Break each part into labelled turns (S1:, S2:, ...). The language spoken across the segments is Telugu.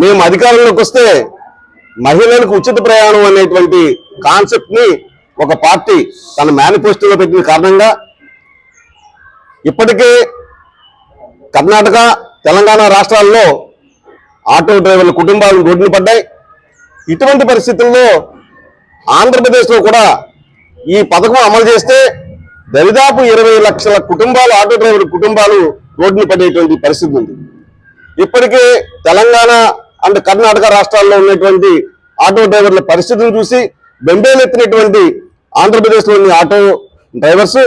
S1: మేము అధికారంలోకి వస్తే మహిళలకు ఉచిత ప్రయాణం అనేటువంటి కాన్సెప్ట్ని ఒక పార్టీ తన మేనిఫెస్టోలో పెట్టిన కారణంగా ఇప్పటికే కర్ణాటక తెలంగాణ రాష్ట్రాల్లో ఆటో డ్రైవర్ల కుటుంబాలు రోడ్డున పడ్డాయి. ఇటువంటి పరిస్థితుల్లో ఆంధ్రప్రదేశ్లో కూడా ఈ పథకం అమలు చేస్తే దరిదాపు ఇరవై లక్షల కుటుంబాలు ఆటో డ్రైవర్ కుటుంబాలు రోడ్డున పడేటువంటి పరిస్థితి ఉంది. ఇప్పటికే తెలంగాణ అండ్ కర్ణాటక రాష్ట్రాల్లో ఉన్నటువంటి ఆటో డ్రైవర్ల పరిస్థితిని చూసి బెంబేలెత్తినటువంటి ఆంధ్రప్రదేశ్లోని ఆటో డ్రైవర్స్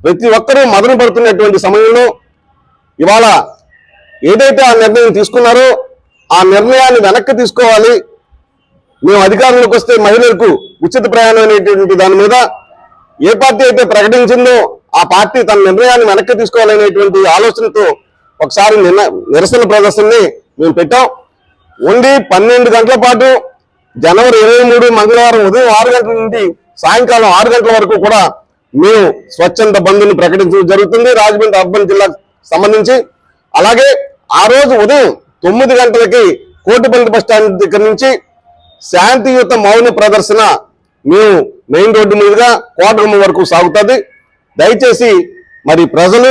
S1: ప్రతి ఒక్కరూ మదన పడుతున్నటువంటి సమయంలో ఇవాళ ఏదైతే ఆ నిర్ణయం తీసుకున్నారో ఆ నిర్ణయాన్ని వెనక్కి తీసుకోవాలి. మేము అధికారంలోకి వస్తే మహిళలకు ఉచిత ప్రయాణం అనేటువంటి దాని మీద ఏ పార్టీ అయితే ప్రకటించిందో ఆ పార్టీ తన నిర్ణయాన్ని వెనక్కి తీసుకోవాలనేటువంటి ఆలోచనతో ఒకసారి నిరసన ప్రదర్శనని మేము పెట్టాం. ఓన్లీ పన్నెండు గంటల పాటు జనవరి ఇరవై మూడు మంగళవారం ఉదయం ఆరు గంటల నుండి సాయంకాలం ఆరు గంటల వరకు కూడా మేము స్వచ్ఛంద బంధుని ప్రకటించడం జరుగుతుంది. రాజమండ్రి అర్బన్ జిల్లాకు సంబంధించి. అలాగే ఆ రోజు ఉదయం తొమ్మిది గంటలకి కోటిపల్లి బస్ స్టాండ్ దగ్గర నుంచి శాంతియుత మౌన ప్రదర్శన మేము మెయిన్ రోడ్డు మీదుగా కోటగుమ్మ వరకు సాగుతుంది. దయచేసి మరి ప్రజలు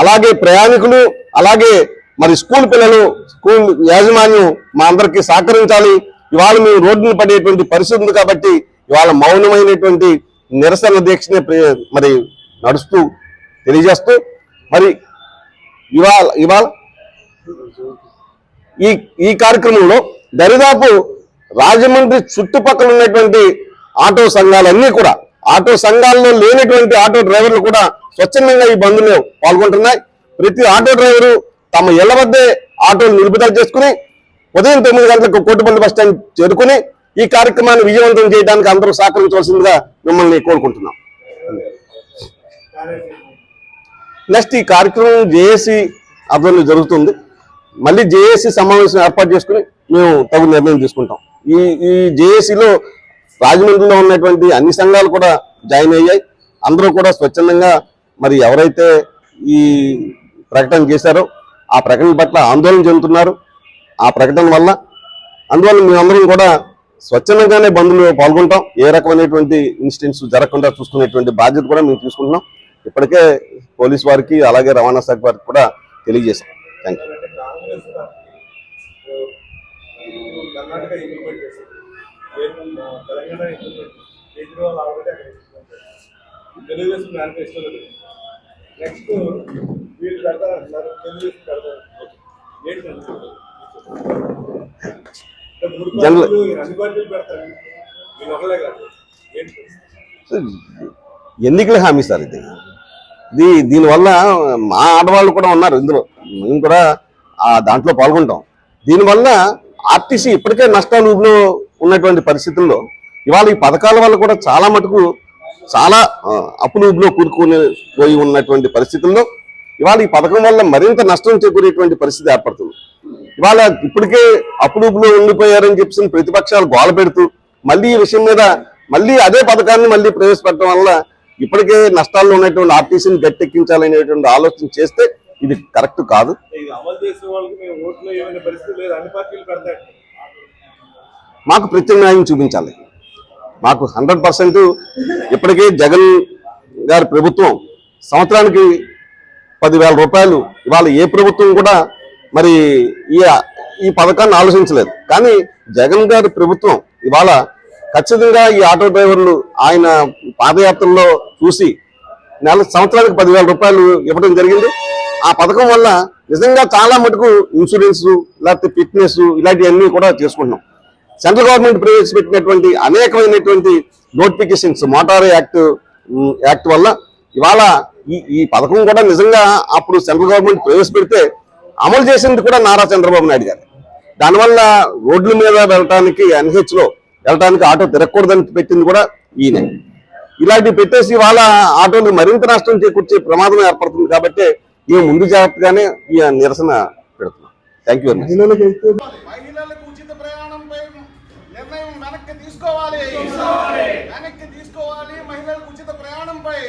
S1: అలాగే ప్రయాణికులు అలాగే మరి స్కూల్ పిల్లలు స్కూల్ యాజమాన్యం మా అందరికీ సహకరించాలి. ఇవాళ మేము రోడ్డును పడేటువంటి పరిస్థితి ఉంది కాబట్టి ఇవాళ మౌనమైనటువంటి నిరసన దీక్షని మరి నడుస్తూ తెలియజేస్తూ మరి ఇవాళ ఇవాళ ఈ ఈ కార్యక్రమంలో దరిదాపు రాజమండ్రి చుట్టుపక్కల ఉన్నటువంటి ఆటో సంఘాలన్నీ కూడా ఆటో సంఘాల్లో లేనటువంటి ఆటో డ్రైవర్లు కూడా స్వచ్ఛందంగా ఈ బంద్లో పాల్గొంటున్నాయి. ప్రతి ఆటో డ్రైవరు తమ ఇళ్ళ వద్దే ఆటోలు నిలుపుదల చేసుకుని ఉదయం తొమ్మిది గంటలకు కోటిపల్లి బస్టాండ్ చేరుకుని ఈ కార్యక్రమాన్ని విజయవంతం చేయడానికి అందరూ సహకరించవలసిందిగా మిమ్మల్ని కోరుకుంటున్నాం. నెక్స్ట్ ఈ కార్యక్రమం జేఏసీ ఆధ్వర్యంలో జరుగుతుంది. మళ్ళీ జేఏసీ సమావేశం ఏర్పాటు చేసుకుని మేము తగు నిర్ణయం తీసుకుంటాం. ఈ ఈ జేఏసీలో రాజమండ్రిలో ఉన్నటువంటి అన్ని సంఘాలు కూడా జాయిన్ అయ్యాయి. అందరూ కూడా స్వచ్ఛందంగా మరి ఎవరైతే ఈ ప్రకటన చేశారో ఆ ప్రకటన పట్ల ఆందోళన చెందుతున్నారు. ఆ ప్రకటన వల్ల అందువల్ల మేమందరం కూడా స్వచ్ఛందంగానే బంధువులు పాల్గొంటాం. ఏ రకమైనటువంటి ఇన్సిడెంట్స్ జరగకుండా చూసుకునేటువంటి బాధ్యత కూడా మేము తీసుకుంటున్నాం. ఇప్పటికే పోలీస్ వారికి అలాగే రవాణా శాఖ వారికి కూడా తెలియజేశాం. థ్యాంక్ యూ
S2: తెలుగుదేశం నెక్స్ట్ వీళ్ళు
S1: ఎన్నికల హామీ సార్ ఇది? ఇది దీనివల్ల మా ఆడవాళ్ళు కూడా ఉన్నారు ఇందులో. మేము కూడా ఆ దాంట్లో పాల్గొంటాం. దీనివల్ల ఆర్టీసీ ఇప్పటికే నష్టాల ఉన్నటువంటి పరిస్థితుల్లో ఇవాళ ఈ పథకాల వల్ల కూడా చాలా మటుకు చాలా అప్పుల ఊబిలో కూరుకుని పోయి ఉన్నటువంటి పరిస్థితుల్లో ఇవాళ ఈ పథకం వల్ల మరింత నష్టం చేకూరేటువంటి పరిస్థితి ఏర్పడుతుంది. ఇవాళ ఇప్పటికే అప్పులు ఊబిలో ఉండిపోయారని చెప్పి ప్రతిపక్షాలు గోల పెడుతూ మళ్ళీ ఈ విషయం మీద మళ్ళీ అదే పథకాన్ని మళ్ళీ ప్రవేశపెట్టడం వల్ల ఇప్పటికే నష్టాల్లో ఉన్నటువంటి ఆర్టీసీని గట్టెక్కించాలనేటువంటి ఆలోచన చేస్తే ఇది కరెక్ట్ కాదు. మాకు ప్రత్యామ్నాయం చూపించాలి. మాకు హండ్రెడ్ పర్సెంట్ ఇప్పటికే జగన్ గారి ప్రభుత్వం సంవత్సరానికి పదివేల రూపాయలు. ఇవాళ ఏ ప్రభుత్వం కూడా మరి ఈ ఈ పథకాన్ని ఆలోచించలేదు. కానీ జగన్ గారి ప్రభుత్వం ఇవాళ ఖచ్చితంగా ఈ ఆటో డ్రైవర్లు ఆయన పాదయాత్రలో చూసి నెల సంవత్సరానికి పదివేల రూపాయలు ఇవ్వడం జరిగింది. ఆ పథకం వల్ల నిజంగా చాలా మటుకు ఇన్సూరెన్స్ లేకపోతే ఫిట్నెస్ ఇలాంటివన్నీ కూడా చేసుకుంటున్నాం. సెంట్రల్ గవర్నమెంట్ ప్రవేశపెట్టినటువంటి అనేకమైనటువంటి నోటిఫికేషన్స్ మోటార్ యాక్ట్ యాక్ట్ వల్ల ఇవాళ ఈ ఈ పథకం కూడా నిజంగా అప్పుడు సెంట్రల్ గవర్నమెంట్ ప్రవేశపెడితే అమలు చేసింది కూడా నారా చంద్రబాబు నాయుడు గారు. దానివల్ల రోడ్ల మీద వెళ్ళటానికి ఎన్హెచ్లో వెళ్ళటానికి ఆటో తిరగకూడదని పెట్టింది కూడా ఈయన. ఇలాంటివి పెట్టేసి వాళ్ళ ఆటోలు మరింత నష్టం చేకూర్చే ప్రమాదం ఏర్పడుతుంది కాబట్టి ఈ ముందు జాగ్రత్తగానే ఈ నిరసన పెడుతున్నాం. థ్యాంక్ యూ వెరీ మచ్
S3: నిర్ణయం వెనక్కి తీసుకోవాలి. వెనక్కి తీసుకోవాలి. మహిళలకు ఉచిత ప్రయాణంపై.